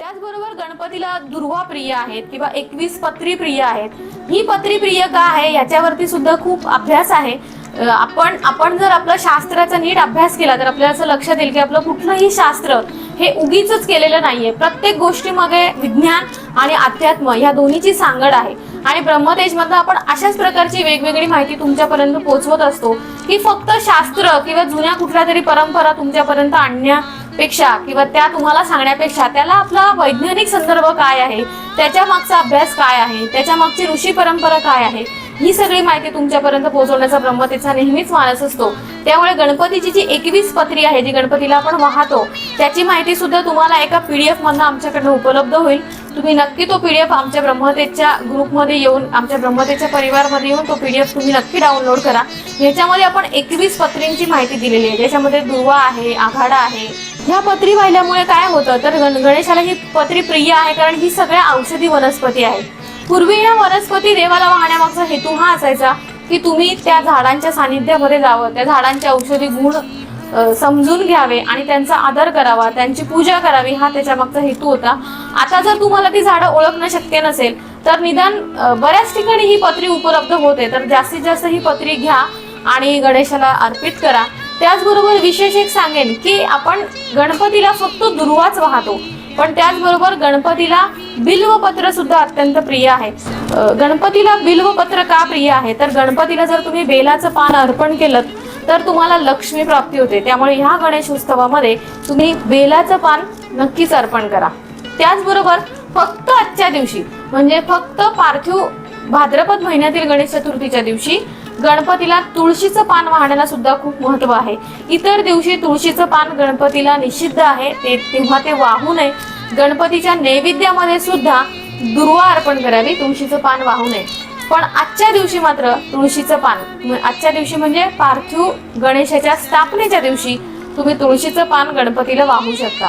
त्याचबरोबर गणपतीला दुर्वा प्रिय आहेत किंवा एकवीस पत्री प्रिय आहेत. ही पत्री प्रिय का आहे? याच्यावरती सुद्धा खूप अभ्यास आहे. आपण आपण जर आपलं शास्त्राचा नीट अभ्यास केला तर आपल्याला असं लक्षात येईल की आपलं कुठलंही शास्त्र हे उगीच केलेलं नाहीये. प्रत्येक गोष्टीमध्ये विज्ञान आणि अध्यात्म या दोन्हीची सांगड आहे. आणि ब्रह्मदेशमधनं आपण अशाच प्रकारची वेगवेगळी माहिती तुमच्यापर्यंत पोहोचवत असतो की फक्त शास्त्र किंवा जुन्या कुठल्या तरी परंपरा तुमच्यापर्यंत आणण्या पेक्षा किंवा त्या तुम्हाला सांगण्यापेक्षा त्याला आपला वैज्ञानिक संदर्भ काय आहे? त्याच्या मागचा अभ्यास काय आहे? त्याच्या मागची ऋषी परंपरा काय आहे? ही सगळी माहिती तुमच्यापर्यंत पोहोचवण्याचा ब्रह्मतेचा नेहमीच मानस असतो. त्यामुळे गणपतीची जी एकवीस पत्री आहे जी गणपतीला आपण वाहतो त्याची माहिती सुद्धा तुम्हाला एका पीडीएफ मधनं आमच्याकडनं उपलब्ध होईल. तुम्ही नक्की तो पीडीएफ आमच्या ब्रह्मतेच्या ग्रुपमध्ये येऊन आमच्या ब्रह्मतेच्या परिवारमध्ये येऊन तो पीडीएफ तुम्ही नक्की डाउनलोड करा. याच्यामध्ये आपण एकवीस पत्रींची माहिती दिलेली आहे. ज्याच्यामध्ये दुर्वा आहे आघाडा आहे. ह्या पत्री वाहिल्यामुळे काय होतं? तर गण- गणेशाला ही पत्री प्रिय आहे कारण ही सगळ्या औषधी वनस्पती आहेत. पूर्वी या वनस्पती देवाला वाहण्यामागचा हेतू हा असायचा की तुम्ही त्या झाडांच्या सानिध्यामध्ये जावं. त्या झाडांचे औषधी गुण समजून घ्यावे आणि त्यांचा आदर करावा त्यांची पूजा करावी हा त्याच्या मागचा हेतू होता. आता जर तुम्हाला ती झाडं ओळखणं शक्य नसेल तर निदान बऱ्याच ठिकाणी ही पत्री उपलब्ध होते. तर जास्तीत जास्त ही पत्री घ्या आणि गणेशाला अर्पित करा. त्याचबरोबर विशेष एक सांगेन की आपण गणपतीला फक्त दुर्वाच वाहतो पण त्याचबरोबर गणपतीला बिल्वपत्र सुद्धा अत्यंत प्रिय आहे. गणपतीला बिल्वपत्र का प्रिय आहे? तर गणपतीला जर तुम्ही बेलाचं पान अर्पण केलं तर तुम्हाला लक्ष्मी प्राप्ती होते. त्यामुळे ह्या गणेश उत्सवामध्ये तुम्ही बेलाचं पान नक्कीच अर्पण करा. त्याचबरोबर फक्त आजच्या दिवशी म्हणजे फक्त पार्थिव भाद्रपद महिन्यातील गणेश चतुर्थीच्या दिवशी गणपतीला तुळशीचं पान वाहण्याला सुद्धा खूप महत्त्व आहे. इतर दिवशी तुळशीचं पान गणपतीला निषिद्ध आहे ते तेव्हा ते वाहू नये. गणपतीच्या नैवेद्यामध्ये सुद्धा दुर्वा अर्पण करावी तुळशीचं पान वाहू नये. पण आजच्या दिवशी मात्र तुळशीचं पान. आजच्या दिवशी म्हणजे पार्थिव गणेशाच्या स्थापनेच्या दिवशी तुम्ही तुळशीचं पान गणपतीला वाहू शकता.